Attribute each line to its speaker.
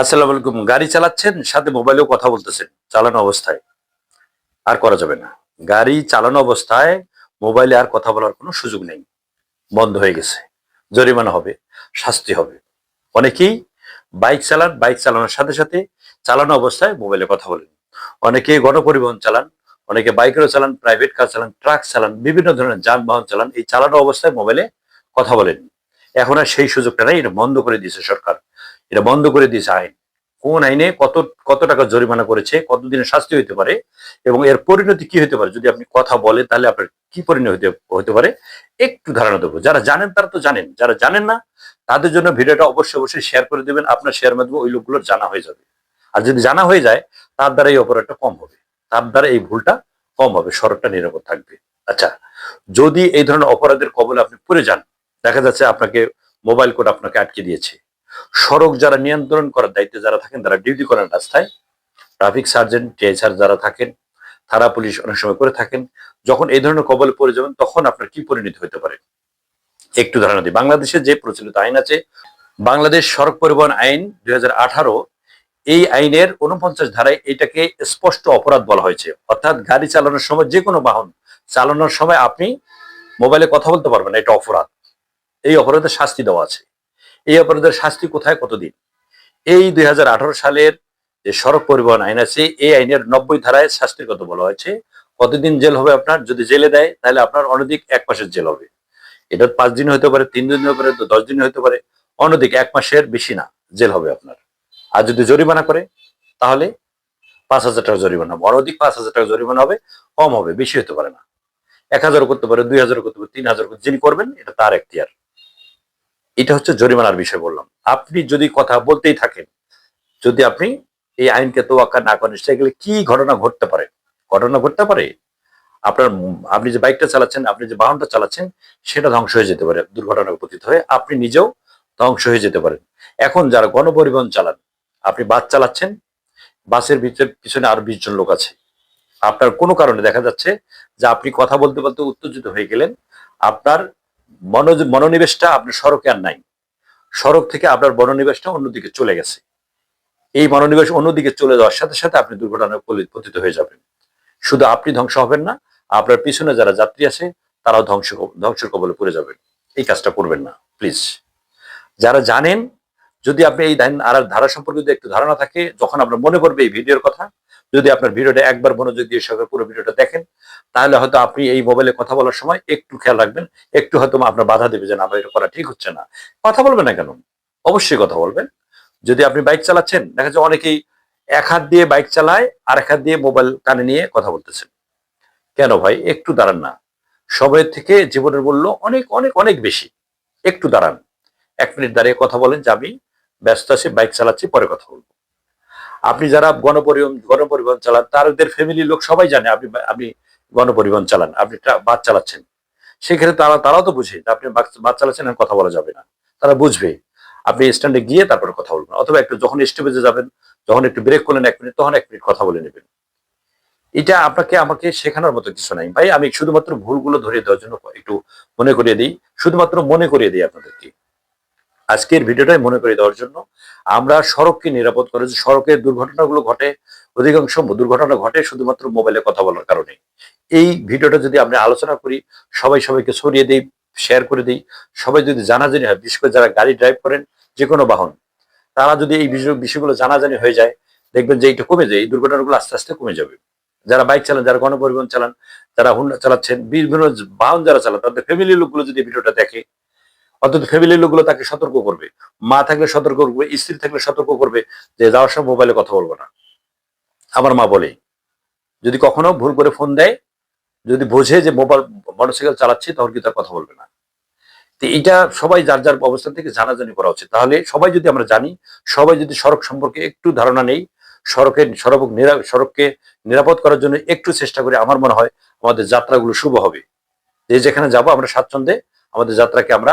Speaker 1: আসসালামু আলাইকুম। গাড়ি চালাচ্ছেন, সাথে মোবাইলেও কথা বলতেছেন। চালানো অবস্থায়। আর করা যাবে না। গাড়ি চালানো অবস্থায় মোবাইলে আর কথা বলার কোনো সুযোগ নেই। বন্ধ হয়ে গেছে। জরিমানা হবে, শাস্তি হবে। অনেকেই বাইক চালান, বাইক চালানোর সাথে সাথে চালানো অবস্থায় মোবাইলে কথা বলেন। অনেকে গণপরিবহন চালান, অনেকে বাইকেরও চালান, প্রাইভেট কার চালান, ট্রাক চালান, বিভিন্ন ধরনের যানবাহন চালান, এই চালানো অবস্থায় মোবাইলে কথা বলেন। এখন আর সেই সুযোগটা নেই, এটা বন্ধ করে দিয়েছে সরকার। এটা বন্ধ করে দিয়েছে আইন। কোন আইনে কত কত টাকা জরিমানা করেছে, কতদিনের শাস্তি হইতে পারে, এবং এর পরিণতি কি হতে পারে, যদি আপনি কথা বলেন, তাহলে আপনার কি পরিণতি হতে হতে পারে, একটু ধারণা দেবো। যারা জানেন তারা তো জানেন, যারা জানেন না, তাদের জন্য ভিডিওটা অবশ্যই অবশ্যই শেয়ার করে দেবেন, আপনার শেয়ার মাধ্যমে ওই লোকগুলোর জানা হয়ে যাবে। আর যদি জানা হয়ে যায়, তার দ্বারা এই অপরাধটা কম হবে। তার দ্বারা এই ভুলটা কম হবে সড়কটা নিরাপদ থাকবে। আচ্ছা যদি এই ধরনের অপরাধের কবলে আপনি পড়ে যান, দেখা যাচ্ছে আপনাকে মোবাইল কোড আপনাকে আটকে দিয়েছে। সড়ক যারা নিয়ন্ত্রণ করার দায়িত্বে যারা থাকেন, তারা ডিউটি করেন রাস্তায়। ট্রাফিক সার্জেন্ট টিএসআর যারা থাকেন, থানা পুলিশ অনেক সময় করে থাকেন। যখন এই ধরনের কবলে পড়ে যাবেন, তখন আপনার কি পরিণতি হতে পারে? একটু ধারণা দিই। বাংলাদেশে যে প্রচলিত আইন আছে, বাংলাদেশ সড়ক পরিবহন আইন দুই হাজার আঠারো, এই আইনের উনপঞ্চাশ ধারায় এটাকে স্পষ্ট অপরাধ বলা হয়েছে। অর্থাৎ গাড়ি চালানোর সময় যে কোনো বাহন চালানোর সময় আপনি মোবাইলে কথা বলতে পারবেন এটা অপরাধ। এই অপরাধের শাস্তি দেওয়া আছে। এই অপরাধের শাস্তি কোথায় কতদিন? এই দুই হাজার আঠারো সালের যে সড়ক পরিবহন আইন আছে, এই আইনের নব্বই ধারায় শাস্তির কথা বলা হয়েছে। কতদিন জেল হবে আপনার? যদি জেলে দেয়, তাহলে আপনার অনধিক এক মাসের জেল হবে। এটা পাঁচ দিন হতে পারে, তিন দিন হতে পারে দশ দিন হতে পারে। অনধিক এক মাসের বেশি না, জেল হবে আপনার। আর যদি জরিমানা করে, তাহলে পাঁচ হাজার টাকা জরিমানা হবে। অনধিক পাঁচ হাজার টাকা জরিমানা হবে, কম হবে, বেশি হতে পারে না। এক হাজার করতে পারে, দুই হাজার করতে পারে, তিন হাজার যিনি করবেন, এটা তার এখতিয়ার। এটা হচ্ছে জরিমানার বিষয় বললাম। আপনি যদি কথা বলতেই থাকেন, যদি আপনি এই আইনকে তোয়াক্কা না করেন সেগুলো কি ঘটনা ঘটতে পারে? ঘটনা ঘটতে পারে, আপনার আপনি যে বাইকটা চালাচ্ছেন, আপনি যে বাহনটা চালাচ্ছেন, সেটা ধ্বংস হয়ে যেতে পারে দুর্ঘটনা পতিত হয়ে আপনি নিজেও ধ্বংস হয়ে যেতে পারেন। এখন যারা গণপরিবহন চালান, আপনি বাস চালাচ্ছেন, বাসের ভিতরে পিছনে আরও বিশ জন লোক আছে। আপনার কোনো কারণে দেখা যাচ্ছে যে আপনি কথা বলতে বলতে উত্তেজিত হয়ে গেলেন, আপনার মনোনিবেশটা আপনার সড়কে আর নাই। সড়ক থেকে আপনার মনোনিবেশটা অন্যদিকে চলে গেছে। এই মনোনিবেশ অন্যদিকে চলে যাওয়ার সাথে সাথে আপনি দুর্ঘটনায় পতিত হয়ে যাবেন। শুধু আপনি ধ্বংস হবেন না, আপনার পিছনে যারা যাত্রী আছে, তারাও ধ্বংস, ধ্বংসের কবলে পড়ে যাবেন। এই কাজটা করবেন না, প্লিজ। যারা জানেন যদি আপনি এই আর ধারা সম্পর্কে যদি একটু ধারণা থাকে, যখন আপনার মনে পড়বে এই ভিডিওর কথা, যদি আপনার ভিডিওটা একবার মনোযোগ দিয়ে সহকারে পুরো ভিডিওটা দেখেন, তাহলে হয়তো আপনি এই মোবাইলে কথা বলার সময় একটু খেয়াল রাখবেন, একটু হয়তো আপনার বাধা দেবে যে না, এটা করা ঠিক হচ্ছে না। কথা বলবেন না কেন? অবশ্যই কথা বলবেন। যদি আপনি বাইক চালাচ্ছেন, দেখা যাচ্ছে অনেকেই এক হাত দিয়ে বাইক চালায় আর এক হাত দিয়ে মোবাইল কানে নিয়ে কথা বলতেছেন। কেন ভাই? একটু দাঁড়ান না। সবের থেকে জীবনের মূল্য অনেক অনেক অনেক বেশি। একটু দাঁড়ান। এক মিনিট দাঁড়িয়ে কথা বলেন যে আমি ব্যস্ত আছি, বাইক চালাচ্ছি, পরে কথা বলব। আপনি যারা গণপরিবহন গণপরিবহন চালান, তাদের ফ্যামিলির লোক সবাই জানে আপনি আপনি গণপরিবহন চালান, আপনি বাস চালাচ্ছেন। সেক্ষেত্রে তারা, তারাও তো বুঝে আপনি বাস- চালাচ্ছেন কথা বলা যাবে না। তারা বুঝবে, আপনি স্ট্যান্ডে গিয়ে তারপরে কথা বলবেন, অথবা একটু যখন স্টেপেজে যাবেন, যখন একটু ব্রেক করলেন এক মিনিট তখন এক মিনিট কথা বলে নেবেন। এটা আপনাকে, আমাকে শেখানোর মতো কিছু নাই। ভাই, আমি শুধুমাত্র ভুলগুলো ধরিয়ে দেওয়ার জন্য একটু মনে করিয়ে দিই। শুধুমাত্র মনে করিয়ে দিই আপনাদেরকে। আজকের ভিডিওটাই মনে করিয়ে দেওয়ার জন্য, আমরা সড়ককে নিরাপদ করে যে সড়কের দুর্ঘটনাগুলো ঘটে, অধিকাংশ দুর্ঘটনা ঘটে শুধুমাত্র মোবাইলে কথা বলার কারণে। এই ভিডিওটা যদি আমরা আলোচনা করি, সবাই সবাইকে ছড়িয়ে দিই শেয়ার করে দিই, সবাই যদি জানাজানি হয়, বিশেষ করে যারা গাড়ি ড্রাইভ করেন যে কোনো বাহন, তারা যদি এই বিষয় বিষয়গুলো জানাজানি হয়ে যায়, দেখবেন যে এইটা কমে যায়, এই দুর্ঘটনাগুলো আস্তে আস্তে কমে যাবে। যারা বাইক চালান, যারা গণপরিবহন চালান, যারা হুন্ডা চালাচ্ছেন, বিভিন্ন বাহন যারা চালান, তাদের ফ্যামিলির লোকগুলো যদি ভিডিওটা দেখে অন্তত ফ্যামিলির লোকগুলো তাকে সতর্ক করবে। মা থাকলে সতর্ক করবে, স্ত্রী থাকলে সতর্ক করবে যে যাওয়ার সময় মোবাইলে কথা বলব না। আমার মা বলে, যদি কখনো ভুল করে ফোন দেয়, যদি বোঝে যে মোবাইল মোটরসাইকেল চালাচ্ছি, তখন কিন্তু কথা বলবে না। তো এটা সবাই যার যার অবস্থান থেকে জানাজানি করা উচিত। তাহলে সবাই যদি আমরা জানি, সবাই যদি সড়ক সম্পর্কে একটু ধারণা নেই, সড়কের, সড়ক সড়ককে নিরাপদ করার জন্য একটু চেষ্টা করি আমার মনে হয় আমাদের যাত্রাগুলো শুভ হবে। যে যেখানে যাব আমরা স্বাচ্ছন্দ্যে, আমাদের যাত্রাকে আমরা